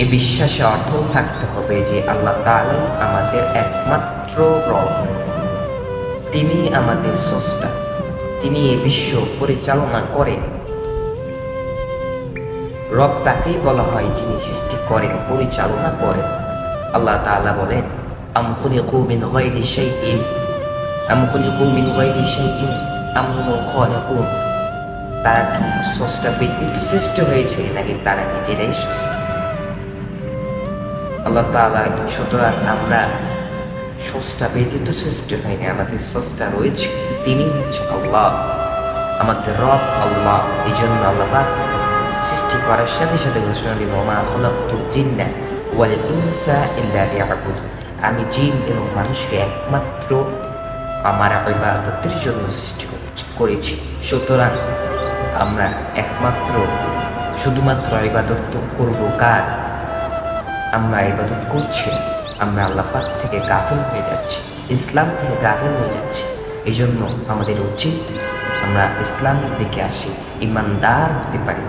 এই বিশ্বাসে অটল থাকতে হবে যে আল্লাহ তাআলাই আমাদের একমাত্র রব। তিনি আমাদের স্রষ্টা। তিনি এ বিশ্ব পরিচালনা করেন। রব তাকেই বলা হয় যিনি সৃষ্টি করেন, পরিচালনা করেন। আল্লাহ তাআলা বলেন, আম খুলিকু মিন গায়রি শাইইন। আম খুলিকু মিন গায়রি শাইইন। আম হুমুল খালিকুন। তারা কি স্রষ্টা সৃষ্ট হয়েছে নাকি তারা নিজেরাই সৃষ্টি? আল্লাহ তাআলা সুতরাং আমরা স্রষ্টা ব্যতীত সৃষ্টি হয়নি। আমাদের স্রষ্টা রয়েছে। তিনি হচ্ছে আল্লাহ। আমাদের রব আল্লাহ। এই জন্য আল্লাহ সৃষ্টি করার সাথে সাথে ঘোষণা দিব মা খলাকতু জিন্না ইনসা আমি জিন এবং মানুষকে একমাত্র আমার ইবাদতের জন্য সৃষ্টি করেছি করেছি। সুতরাং আমরা একমাত্র, শুধুমাত্র ইবাদত করব কার? আমরা ইবাদত করছি, আমরা আল্লাহ পাক থেকে গাফিল হয়ে যাচ্ছি, ইসলাম থেকে গাফিল হয়ে যাচ্ছি। এই জন্য আমাদের উচিত আমরা ইসলামের দিকে আসি, ইমানদার হতে পারি।